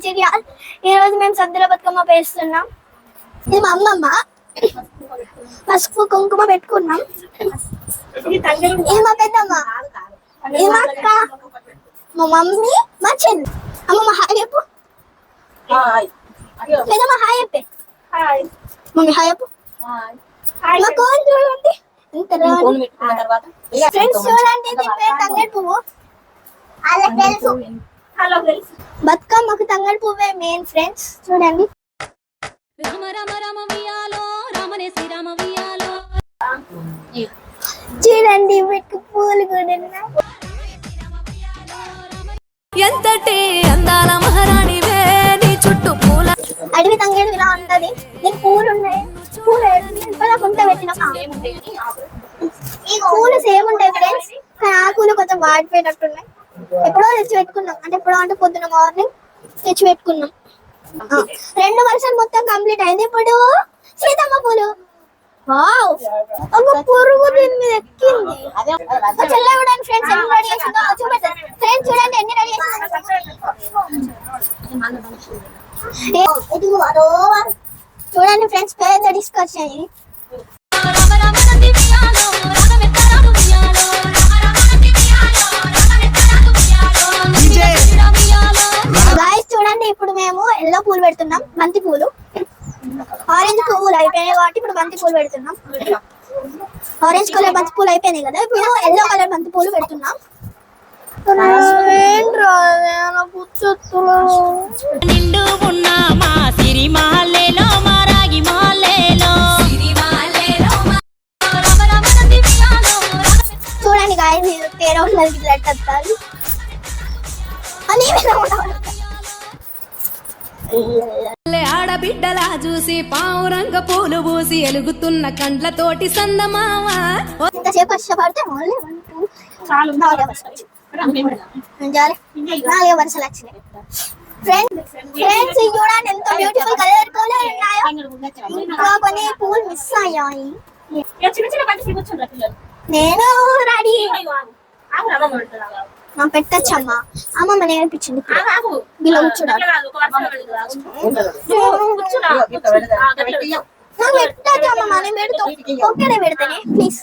మంచిర్యాల్. ఈ రోజు మేము సద్దుల బతుకమ్మ పేస్తున్నాం. ఇది మా అమ్మమ్మ. పసుపు కుంకుమ పెట్టుకున్నాం. ఇది మా పెద్దమ్మ. ఇది మా అక్క. మా మమ్మీ మా చెల్లి. అమ్మమ్మ హాయ్ చెప్పు. పెద్దమ్మ హాయ్ చెప్పే. మమ్మీ హాయ్ చెప్పు. మా కోన్ చూడండి. ఫ్రెండ్స్ చూడండి తంగడి పువ్వు. వాళ్ళకి తెలుసు. బతుకమ్మకు తంగడి పువ్వే మెయిన్ ఫ్రెండ్స్ చూడండి. రామ రామ రామ వియాలో రామనే శ్రీరామ వియాలో. చూడండి వీటికి పూలు కూడా ఎంతటి అందాల మహారాణివే నీ చుట్టూ పూల అడవి తంగేడు ఇలా ఉంటది. దీనికి పూలు ఉన్నాయి. పూలు కుంట పెట్టిన. ఈ పూలు సేమ్ ఉంటాయి ఫ్రెండ్స్ కానీ ఆ పూలు కొంచెం వాడిపోయినట్టున్నాయి. ఎప్పుడో తెచ్చి పెట్టుకున్నాం అంటే ఎప్పుడో అంటే పొద్దున మార్నింగ్ తెచ్చి పెట్టుకున్నాం రెండు వర్షాలు మొత్తం కంప్లీట్ అయింది ఇప్పుడు సీతమ్మ పూలు వావ్ ఒక పురుగు దీని మీద ఎక్కింది మా చెల్లె కూడా ఫ్రెండ్స్ ఎన్ని రెడీ చేసిందో చూపెట్టారు ఫ్రెండ్స్ చూడండి ఎన్ని రెడీ చేసిందో చూడండి ఫ్రెండ్స్ పెద్ద డిస్కషన్ ఇప్పుడు మేము ఎల్లో పూలు పెడుతున్నాం బంతి పూలు. ఆరెంజ్ పువ్వులు అయిపోయినాయి కాబట్టి ఇప్పుడు బంతి పూలు పెడుతున్నాం. ఆరెంజ్ కలర్ బంతి పూలు అయిపోయినాయి కదా ఇప్పుడు ఎల్లో కలర్ బంతి పూలు పెడుతున్నాం. నిండు ఉన్న మా సిరి మాలేలో మా రాగి మాలేలో. చూడండి గాయస్ తేరో బ్లడ్ వస్తారు అని లే ఆడబిడ్డలా చూసి పావురంగ పూలు పూసి ఎలుగుతున్న కండ్లతోటి సందమావ? ఇంతసేపు కష్టపడితే ఓన్లీ వన్ టూ చాలు నాలుగే వరుసలు జాలి. నాలుగే వరుసలు వచ్చినాయి. ఫ్రెండ్స్ ఫ్రెండ్స్ ఇది చూడండి ఎంత బ్యూటిఫుల్ కలర్ కలర్ ఉన్నాయో. ఇంకా కొన్ని పూలు మిస్ అయ్యాయి. నేను రెడీ. నా పెట్టచ్చమ్మా. అమ్మమ్మ నేర్పించింది వీళ్ళు కూర్చున్నారు నాకు పెట్టచ్చమ్మా నేను పెడతా. ఓకేనే పెడతానే ప్లీజ్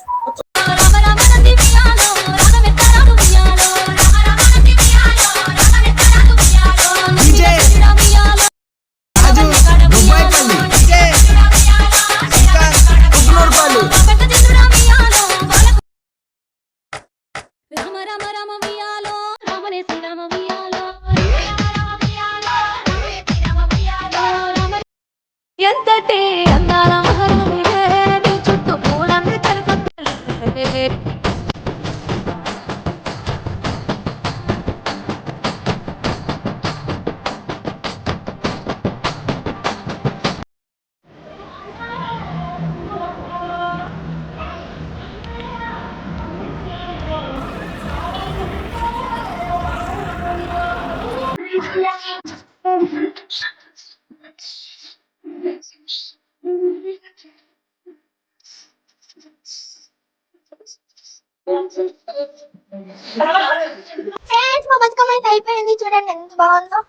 రామనే శ్రీరామ అందాల మహారాణివే చుట్టూ పూలన్నీ తలుపుతుంటే ఫ్రెండ్స్ మా బతుకమ్మ అయితే అయిపోయింది. చూడండి ఎంత బాగుందో.